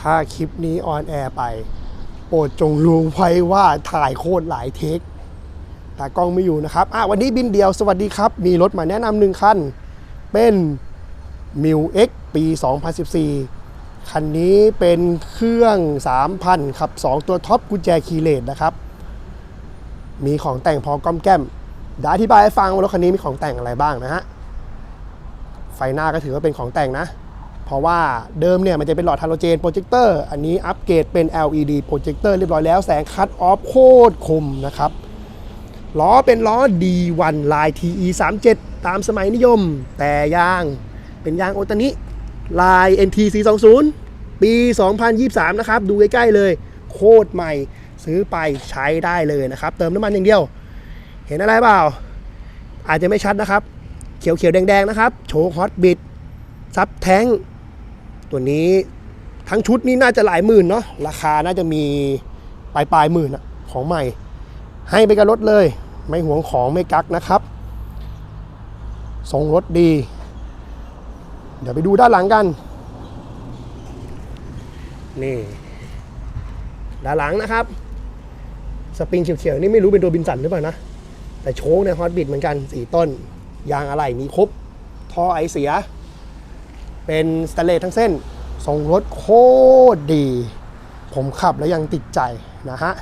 ถ้าคลิปนี้ออนแอร์ไป โปรดจงรู้ไว้ว่าถ่ายโคตรหลายเทคแต่กล้องไม่อยู่นะครับอะวันนี้บินเดียวสวัสดีครับ มีรถมาแนะนำหนึ่งคัน เป็น m i u X ปี 2014 คันนี้เป็นเครื่อง 3,000ขับ 2 ตัวท็อปกุญแจคีเลสนะครับ มีของแต่งพอก้อมแก้มเดี๋ยวอธิบายให้ฟังว่ารถคันนี้มีของแต่งอะไรบ้างนะฮะ ไฟหน้าก็ถือว่าเป็นของแต่งนะ เพราะว่าเดิมเนี่ยมันจะเป็นหลอดฮาโลเจนโปรเจคเตอร์อันนี้อัปเกรดเป็น LED โปรเจคเตอร์เรียบร้อยแล้วแสงคัตออฟโคตรคมนะครับล้อเป็นล้อ D1 ลาย TE 37ตามสมัยนิยม แต่ยางเป็นยางโอตานิลาย NT 420ปี 2023 นะครับ ดูใกล้ๆเลย โคตรใหม่ซื้อไปใช้ได้เลยนะครับ เติมน้ำมันอย่างเดียว เห็นอะไรเปล่า อาจจะไม่ชัดนะครับ เขียวๆ แดงๆ นะครับ โชว์ฮอตบิดซับแท้ง ตัวนี้ทั้งชุดนี้น่าจะหลายหมื่นเนาะราคาน่าจะมีปลายปลายหมื่นอะของใหม่ ให้ไปกับรถเลย ไม่หวงของไม่กักนะครับทรงรถดี เดี๋ยวไปดูด้านหลังกัน นี่ ด้านหลังนะครับ สปริงเขียวๆนี่ไม่รู้เป็นโดบินสันหรือเปล่านะ แต่โชคในฮอตบิดเหมือนกันสีต้น ยางอะไหล่มีครบ ท่อไอเสีย เป็นสแตเลสทั้งเส้นทรงรถโคตรดี ผมขับแล้วยังติดใจนะฮะ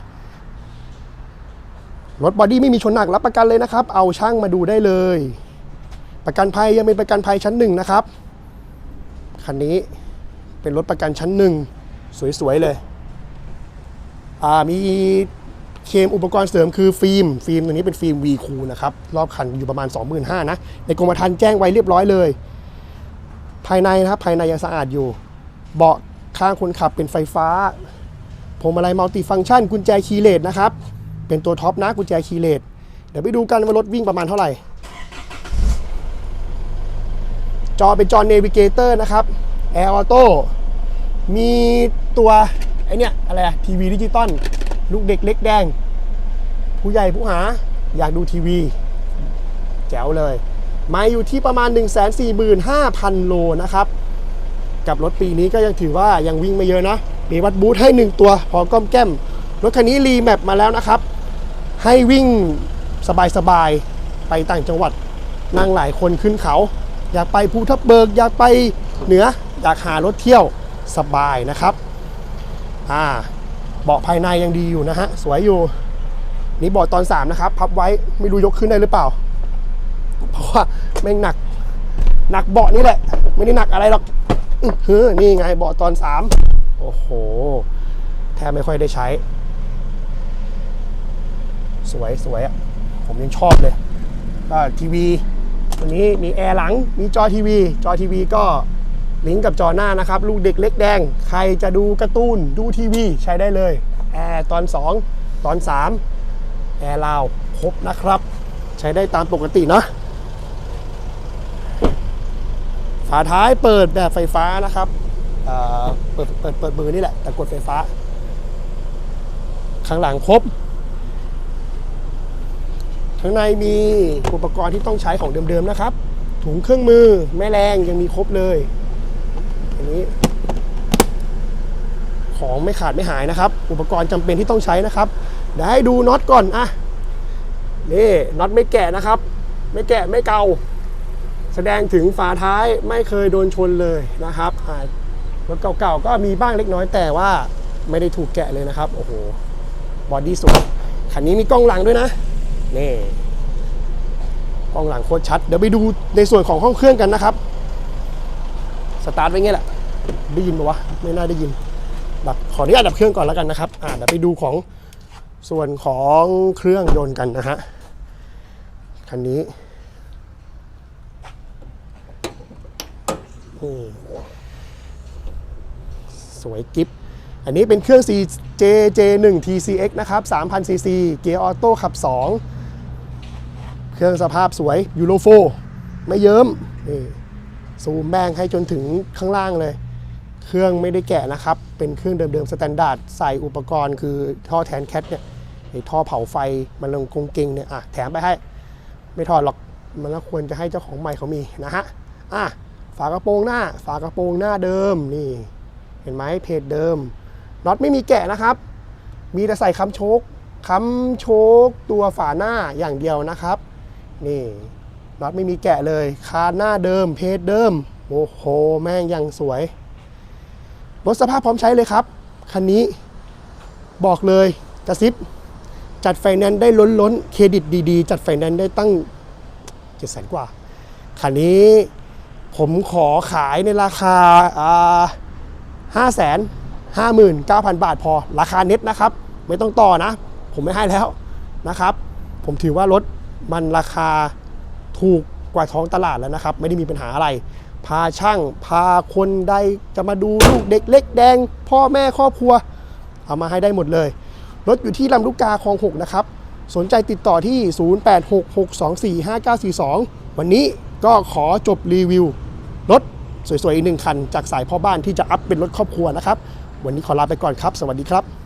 รถบอดี้ไม่มีชนหนักรับประกันเลยนะครับ เอาช่างมาดูได้เลย ประกันภัยยังเป็นประกันภัยชั้นหนึ่งนะครับ คันนี้เป็นรถประกันชั้นหนึ่งสวยๆเลย มีเคมอุปกรณ์เสริมคือฟิล์ม ฟิล์มตัวนี้เป็นฟิล์ม V คูนะครับ รอบคันอยู่ประมาณ 25,000นะ ในกรมธรรม์แจ้งไว้เรียบร้อยเลย ภายในนะครับภายในยังสะอาดอยู่ เบาะข้างคนขับเป็นไฟฟ้าพวงมาลัยมัลติฟังก์ชัน กุญแจคีย์เลสนะครับ เป็นตัวท็อปนะกุญแจคีย์เลสเดี๋ยวไปดูกันว่ารถวิ่งประมาณเท่าไหร่ จอเป็นจอเนวิเกเตอร์นะครับแอร์ออโต้มีตัวไอเนี้ยอะไรอะทีวีดิจิตอลลูกเด็กเล็กแดง ผู้ใหญ่ผู้หาอยากดูทีวี แจ๋วเลย มาอยู่ที่ประมาณ 145,000 โลนะครับ กับรถปีนี้ก็ยังถือว่ายังวิ่งไม่เยอะนะ มีวัดบูทให้ 1 ตัวพอก้อมแก้ม รถคันนี้รีแมปมาแล้วนะครับ ให้วิ่งสบายๆ ไปต่างจังหวัด นั่งหลายคนขึ้นเขา อยากไปภูทับเบิก อยากไปเหนือ อยากหารถเที่ยวสบายนะครับ อ่าเบาะภายในยังดีอยู่นะฮะ สวยอยู่ นี่เบาะตอน 3 นะครับ พับไว้ไม่รู้ยกขึ้นได้หรือเปล่า ว่าแม่งหนัก หนักเบาะนี่แหละ ไม่ได้หนักอะไรหรอกอื้อนี่ไงเบาะตอน3โอ้โห แทบไม่ค่อยได้ใช้ สวยสวยอะ ผมยังชอบเลยก็ทีวีวันนี้มีแอร์หลัง มีจอทีวี จอทีวีก็ลิงก์กับจอหน้านะครับ ลูกเด็กเล็กแดง ใครจะดูการ์ตูน ดูทีวีใช้ได้เลย แอร์ตอน 2 ตอน 3 แอร์ลาวครบนะครับ ใช้ได้ตามปกติเนาะ ฝาท้ายเปิดแบบไฟฟ้านะครับเปิดเปิดเปิดมือนี่แหละแต่กดไฟฟ้า ข้างหลังครบข้างในมีอุปกรณ์ที่ต้องใช้ของเดิมๆนะครับ ถุงเครื่องมือแม่แรงยังมีครบเลยอันนี้ ของไม่ขาดไม่หายนะครับ อุปกรณ์จำเป็นที่ต้องใช้นะครับ เดี๋ยวให้ดูน็อตก่อนอะนี่น็อตไม่แกะนะครับ ไม่แกะไม่เกา แสดงถึงฝาท้ายไม่เคยโดนชนเลยนะครับรถเก่าๆก็มีบ้างเล็กน้อยแต่ว่าไม่ได้ถูกแกะเลยนะครับโอ้โหบอดี้สวยคันนี้มีกล้องหลังด้วยนะนี่กล้องหลังโคตรชัด เดี๋ยวไปดูในส่วนของห้องเครื่องกันนะครับ สตาร์ทไว้งี้แหละ ได้ยินปะวะ ไม่น่าได้ยินดับขออนุญาตดับเครื่องก่อนแล้วกันนะครับ อ่าเดี๋ยวไปดูของส่วนของเครื่องยนต์กันนะฮะ คันนี้ นี่สวยกิฟอันนี้เป็นเครื่อง CJJ1 TCX นะครับ 3,000 cc เกียร์ออโต้ขับ 2 เครื่องสภาพสวยยูโรโฟไม่เยิ้มนี่ซูมแบงให้จนถึงข้างล่างเลย เครื่องไม่ได้แกะนะครับ เป็นเครื่องเดิมๆสแตนดาร์ดใส่อุปกรณ์คือท่อแทนแคทเนี่ยไอท่อเผาไฟมันลงกงเกงเนี่ยอะแถมไปให้ ไม่ถอดหรอกมันก็ควรจะให้เจ้าของใหม่เขามีนะฮะอะ ฝากระโปรงหน้า ฝากระโปรงหน้าเดิมนี่ เห็นไหมเพจเดิมน็อตไม่มีแกะนะครับ มีแต่ใส่คำโชคคำโชคตัวฝาหน้าอย่างเดียวนะครับ นี่น็อตไม่มีแกะเลย คานหน้าเดิม เพจเดิมโอ้โหแม่งยังสวยรถสภาพพร้อมใช้เลยครับคันนี้บอกเลยกระซิบจัดไฟแนนซ์ได้ล้นล้นเครดิตดีๆ จัดไฟแนนซ์ได้ตั้งเจ็ดแสนกว่าคันนี้ ผมขอขายในราคาห้าแสนห้าหมื่นเก้าพันบาทพอ ราคาเน็ตนะครับ ไม่ต้องต่อนะ ผมไม่ให้แล้วนะครับ ผมถือว่ารถมันราคาถูกกว่าท้องตลาดแล้วนะครับ ไม่ได้มีปัญหาอะไร พาช่างพาคนใดจะมาดูลูกเด็กเล็กแดง พ่อแม่ครอบครัว เอามาให้ได้หมดเลย รถอยู่ที่ลำลูกกาคลอง6นะครับ สนใจติดต่อที่ 0866245942 วันนี้ ก็ขอจบรีวิว รถสวยๆอีกหนึ่งคัน จากสายพ่อบ้านที่จะอัพเป็นรถครอบครัวนะครับ วันนี้ขอลาไปก่อนครับ สวัสดีครับ